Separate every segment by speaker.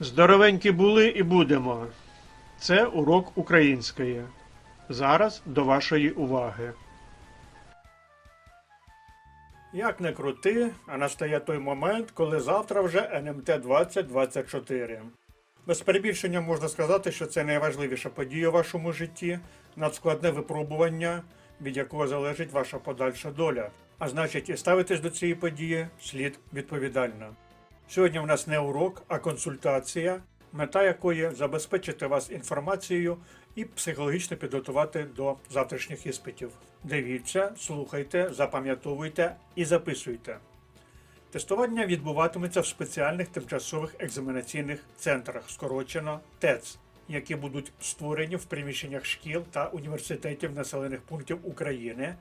Speaker 1: Здоровенькі були і будемо. Це урок української. Зараз до вашої уваги. Як не крути, а настає той момент, коли завтра вже НМТ 2024. Без перебільшення можна сказати, що це найважливіша подія у вашому житті, надскладне випробування, від якого залежить ваша подальша доля. А значить, і ставитись до цієї події слід відповідально. Сьогодні в нас не урок, а консультація, мета якої забезпечити вас інформацією і психологічно підготувати до завтрашніх іспитів. Дивіться, слухайте, запам'ятовуйте і записуйте. Тестування відбуватиметься в спеціальних тимчасових екзаменаційних центрах, скорочено ТЕЦ, які будуть створені в приміщеннях шкіл та університетів населених пунктів України,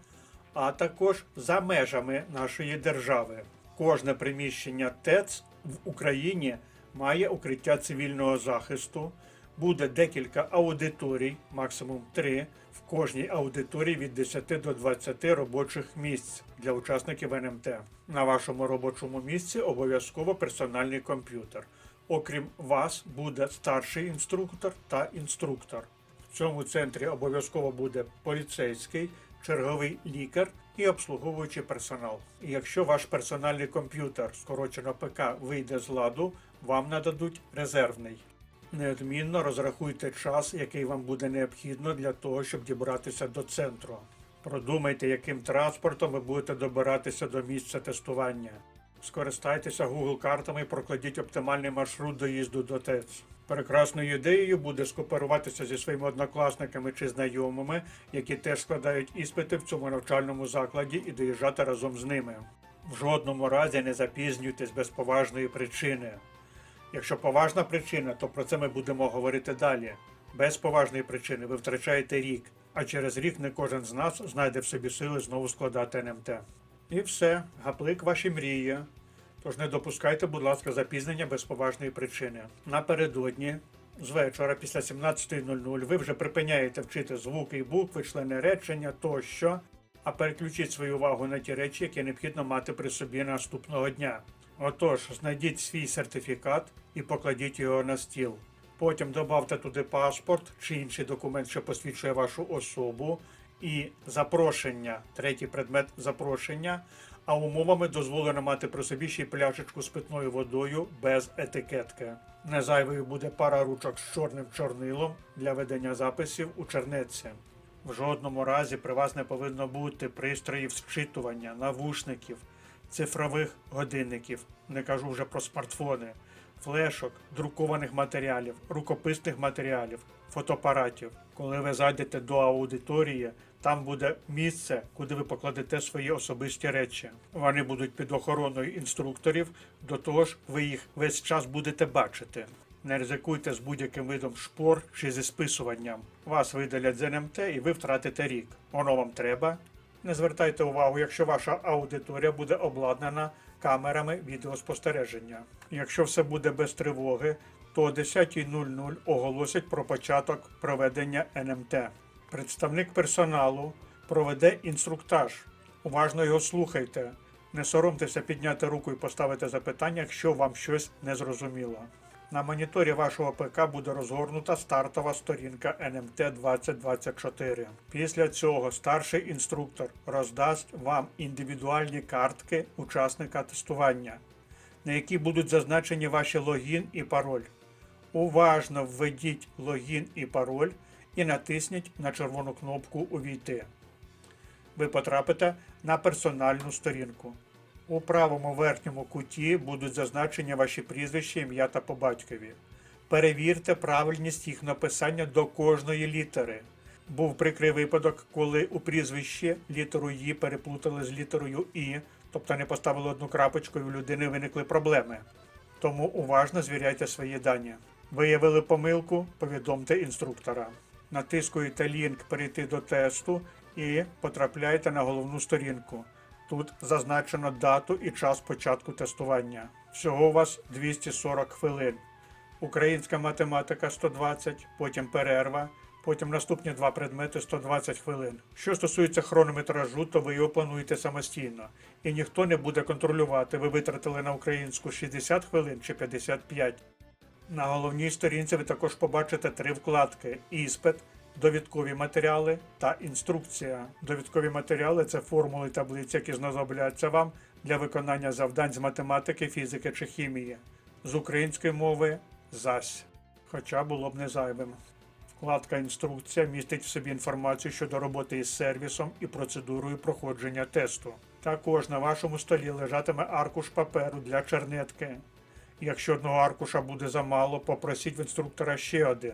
Speaker 1: а також за межами нашої держави. Кожне приміщення ТЕЦ в Україні має укриття цивільного захисту. Буде декілька аудиторій, максимум три. В кожній аудиторії від 10 до 20 робочих місць для учасників НМТ. На вашому робочому місці обов'язково персональний комп'ютер. Окрім вас, буде старший інструктор та інструктор. В цьому центрі обов'язково буде поліцейський, черговий лікар і обслуговуючий персонал. І якщо ваш персональний комп'ютер, скорочено ПК, вийде з ладу, вам нададуть резервний. Неодмінно розрахуйте час, який вам буде необхідно для того, щоб дібратися до центру. Продумайте, яким транспортом ви будете добиратися до місця тестування. Скористайтеся Google картами і прокладіть оптимальний маршрут доїзду до ТЕЦ. Прекрасною ідеєю буде скооперуватися зі своїми однокласниками чи знайомими, які теж складають іспити в цьому навчальному закладі і доїжджати разом з ними. В жодному разі не запізнюйтесь без поважної причини. Якщо поважна причина, то про це ми будемо говорити далі. Без поважної причини ви втрачаєте рік, а через рік не кожен з нас знайде в собі сили знову складати НМТ. І все, гаплик ваші мрії. Тож не допускайте, будь ласка, запізнення без поважної причини. Напередодні, з вечора після 17.00 ви вже припиняєте вчити звуки і букви, члени речення тощо, а переключіть свою увагу на ті речі, які необхідно мати при собі наступного дня. Отож, знайдіть свій сертифікат і покладіть його на стіл. Потім додавте туди паспорт чи інший документ, що посвідчує вашу особу, і запрошення, третій предмет запрошення. А умовами дозволено мати при собі ще й пляшечку з питною водою без етикетки. Незайвою буде пара ручок з чорним чорнилом для ведення записів у чернетці. В жодному разі при вас не повинно бути пристроїв зчитування, навушників, цифрових годинників, не кажу вже про смартфони, флешок, друкованих матеріалів, рукописних матеріалів, фотоапаратів. Коли ви зайдете до аудиторії, там буде місце, куди ви покладете свої особисті речі. Вони будуть під охороною інструкторів, до того ж, ви їх весь час будете бачити. Не ризикуйте з будь-яким видом шпор чи зі списуванням. Вас видалять з НМТ і ви втратите рік. Воно вам треба. Не звертайте увагу, якщо ваша аудиторія буде обладнана камерами відеоспостереження. Якщо все буде без тривоги, то о 10.00 оголосять про початок проведення НМТ. Представник персоналу проведе інструктаж. Уважно його слухайте. Не соромтеся підняти руку і поставити запитання, якщо вам щось не зрозуміло. На моніторі вашого ПК буде розгорнута стартова сторінка НМТ 2024. Після цього старший інструктор роздасть вам індивідуальні картки учасника тестування, на які будуть зазначені ваші логін і пароль. Уважно введіть логін і пароль і натисніть на червону кнопку Увійти. Ви потрапите на персональну сторінку. У правому верхньому куті будуть зазначені ваші прізвища, ім'я та по батькові. Перевірте правильність їх написання до кожної літери. Був прикрий випадок, коли у прізвищі літеру «І» переплутали з літерою І, тобто не поставили одну крапочку і у людини виникли проблеми. Тому уважно звіряйте свої дані. Виявили помилку, повідомте інструктора. Натискуєте лінк перейти до тесту і потрапляєте на головну сторінку. Тут зазначено дату і час початку тестування. Всього у вас 240 хвилин. Українська математика 120, потім перерва, потім наступні два предмети 120 хвилин. Що стосується хронометражу, то ви його плануєте самостійно. І ніхто не буде контролювати, ви витратили на українську 60 хвилин чи 55. На головній сторінці ви також побачите три вкладки: іспит, довідкові матеріали та інструкція. Довідкові матеріали це формули таблиці, які знадобляться вам для виконання завдань з математики, фізики чи хімії. З української мови ЗАСь. Хоча було б не зайвим. Вкладка Інструкція містить в собі інформацію щодо роботи із сервісом і процедурою проходження тесту. Також на вашому столі лежатиме аркуш паперу для чернетки. Якщо одного аркуша буде замало, попросіть в інструктора ще один.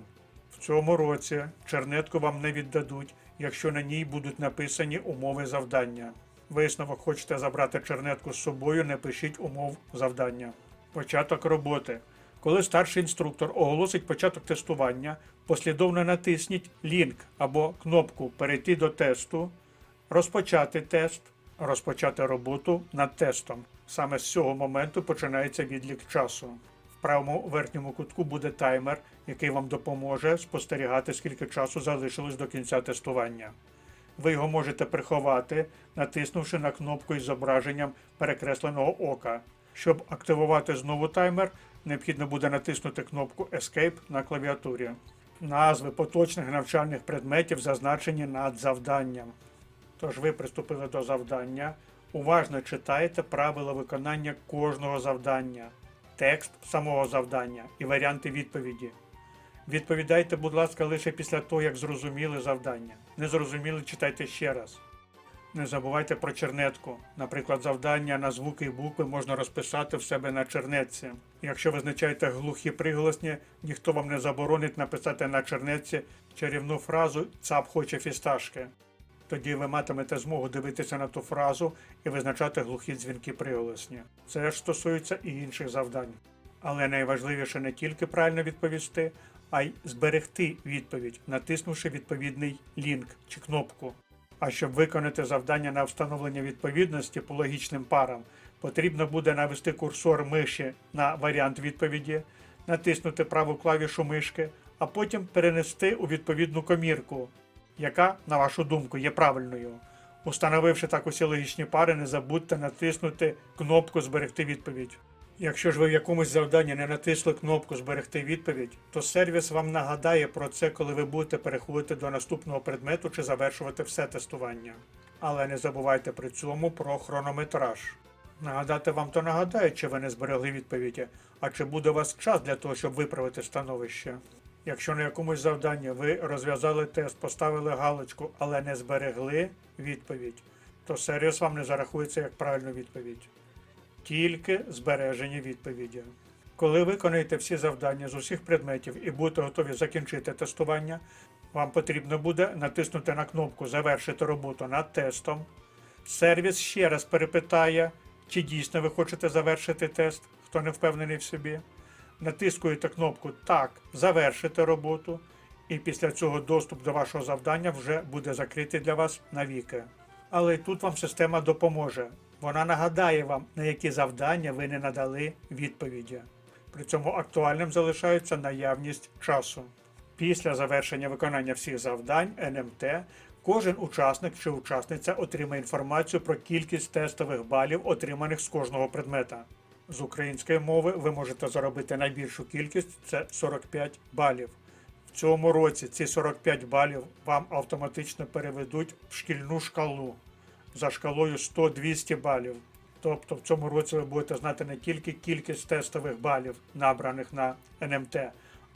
Speaker 1: В цьому році чернетку вам не віддадуть, якщо на ній будуть написані умови завдання. Висновок хочете забрати чернетку з собою, не пишіть умов завдання. Початок роботи. Коли старший інструктор оголосить початок тестування, послідовно натисніть лінк або кнопку Перейти до тесту, розпочати тест, розпочати роботу над тестом. Саме з цього моменту починається відлік часу. В правому верхньому кутку буде таймер, який вам допоможе спостерігати, скільки часу залишилось до кінця тестування. Ви його можете приховати, натиснувши на кнопку із зображенням перекресленого ока. Щоб активувати знову таймер, необхідно буде натиснути кнопку Escape на клавіатурі. Назви поточних навчальних предметів зазначені над завданням. Тож ви приступили до завдання. Уважно читайте правила виконання кожного завдання, текст самого завдання і варіанти відповіді. Відповідайте, будь ласка, лише після того, як зрозуміли завдання. Не зрозуміли, читайте ще раз. Не забувайте про чернетку. Наприклад, завдання на звуки і букви можна розписати в себе на чернетці. Якщо визначаєте глухі приголосні, ніхто вам не заборонить написати на чернетці чарівну фразу Цап хоче фісташки. Тоді ви матимете змогу дивитися на ту фразу і визначати глухі дзвінки приголосні. Це ж стосується і інших завдань. Але найважливіше не тільки правильно відповісти, а й зберегти відповідь, натиснувши відповідний лінк чи кнопку. А щоб виконати завдання на встановлення відповідності по логічним парам, потрібно буде навести курсор миші на варіант відповіді, натиснути праву клавішу мишки, а потім перенести у відповідну комірку, яка, на вашу думку, є правильною. Установивши так усі логічні пари, не забудьте натиснути кнопку Зберегти відповідь. Якщо ж ви в якомусь завданні не натисли кнопку Зберегти відповідь, то сервіс вам нагадає про це, коли ви будете переходити до наступного предмету чи завершувати все тестування. Але не забувайте при цьому про хронометраж. Нагадати вам то нагадає, чи ви не зберегли відповіді, а чи буде у вас час для того, щоб виправити становище. Якщо на якомусь завданні ви розв'язали тест, поставили галочку, але не зберегли відповідь, то сервіс вам не зарахується як правильну відповідь тільки збережені відповіді. Коли виконаєте всі завдання з усіх предметів і будете готові закінчити тестування, вам потрібно буде натиснути на кнопку Завершити роботу над тестом. Сервіс ще раз перепитає, чи дійсно ви хочете завершити тест, хто не впевнений в собі. Натискуєте кнопку Так, завершити роботу, і після цього доступ до вашого завдання вже буде закритий для вас навіки. Але тут вам система допоможе. Вона нагадає вам, на які завдання ви не надали відповіді. При цьому актуальним залишається наявність часу. Після завершення виконання всіх завдань НМТ кожен учасник чи учасниця отримає інформацію про кількість тестових балів, отриманих з кожного предмета. З української мови ви можете заробити найбільшу кількість це 45 балів. В цьому році ці 45 балів вам автоматично переведуть в шкільну шкалу за шкалою 100-200 балів. Тобто в цьому році ви будете знати не тільки кількість тестових балів, набраних на НМТ,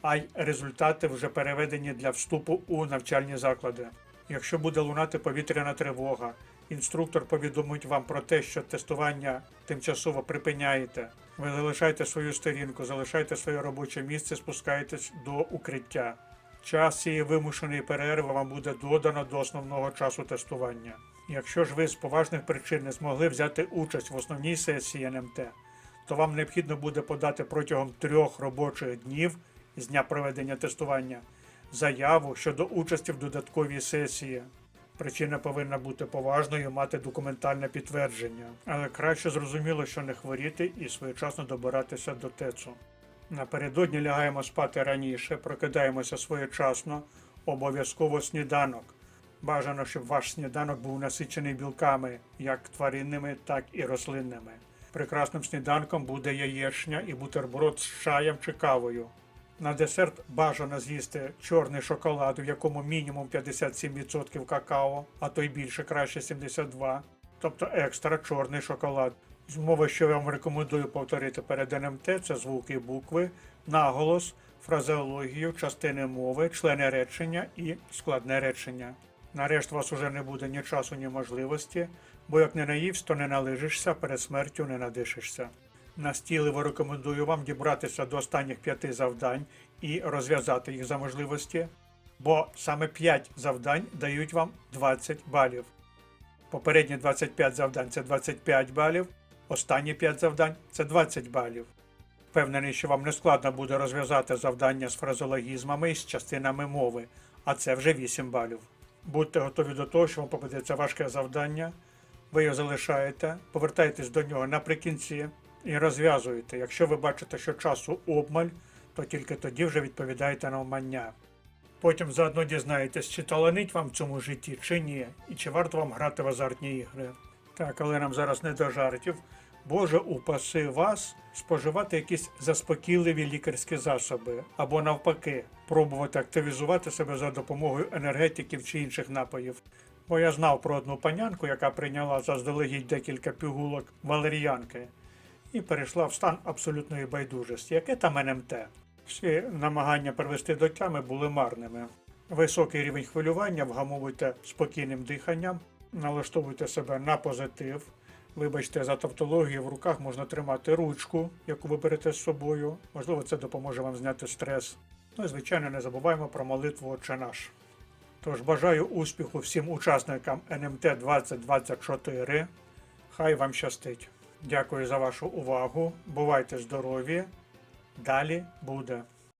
Speaker 1: а й результати вже переведені для вступу у навчальні заклади. Якщо буде лунати повітряна тривога, інструктор повідомить вам про те, що тестування тимчасово припиняєте. Ви залишаєте свою сторінку, залишаєте своє робоче місце, спускаєтесь до укриття. Час цієї вимушеної перерви вам буде додано до основного часу тестування. Якщо ж ви з поважних причин не змогли взяти участь в основній сесії НМТ, то вам необхідно буде подати протягом трьох робочих днів з дня проведення тестування заяву щодо участі в додатковій сесії. Причина повинна бути поважною, мати документальне підтвердження, але краще зрозуміло, що не хворіти і своєчасно добиратися до ТЕЦу. Напередодні лягаємо спати раніше, прокидаємося своєчасно, обов'язково сніданок. Бажано, щоб ваш сніданок був насичений білками, як тваринними, так і рослинними. Прекрасним сніданком буде яєчня і бутерброд з чаєм чи кавою. На десерт бажано з'їсти чорний шоколад, в якому мінімум 57% какао, а то й більше, краще 72%. Тобто екстра чорний шоколад. Змови, що я вам рекомендую повторити перед НМТ, це звуки і букви, наголос, фразеологію, частини мови, члени речення і складне речення. Нарешті вас уже не буде ні часу, ні можливості, бо як не наївсь, то не налижишся, перед смертю не надишишся. Настійливо рекомендую вам дібратися до останніх п'яти завдань і розв'язати їх за можливості, бо саме 5 завдань дають вам 20 балів. Попередні 25 завдань це 25 балів, останні 5 завдань це 20 балів. Впевнений, що вам не складно буде розв'язати завдання з фразологізмами і з частинами мови, а це вже 8 балів. Будьте готові до того, що вам попадеться важке завдання, ви його залишаєте, повертаєтесь до нього наприкінці і розв'язуєте. Якщо ви бачите, що часу обмаль, то тільки тоді вже відповідаєте на вмання. Потім заодно дізнаєтесь, чи таланить вам в цьому житті, чи ні, і чи варто вам грати в азартні ігри. Так, але нам зараз не до жартів. Боже, упаси вас споживати якісь заспокійливі лікарські засоби, або навпаки, пробувати активізувати себе за допомогою енергетиків чи інших напоїв. Бо я знав про одну панянку, яка прийняла заздалегідь декілька пігулок валеріянки і перейшла в стан абсолютної байдужості. Яке там НМТ? Всі намагання привести до тями були марними. Високий рівень хвилювання вгамовуйте спокійним диханням, налаштовуйте себе на позитив. Вибачте, за тавтологію в руках можна тримати ручку, яку ви берете з собою. Можливо, це допоможе вам зняти стрес. Ну і звичайно, не забуваємо про молитву Отче наш. Тож бажаю успіху всім учасникам НМТ 2024. Хай вам щастить. Дякую за вашу увагу. Бувайте здорові. Далі буде.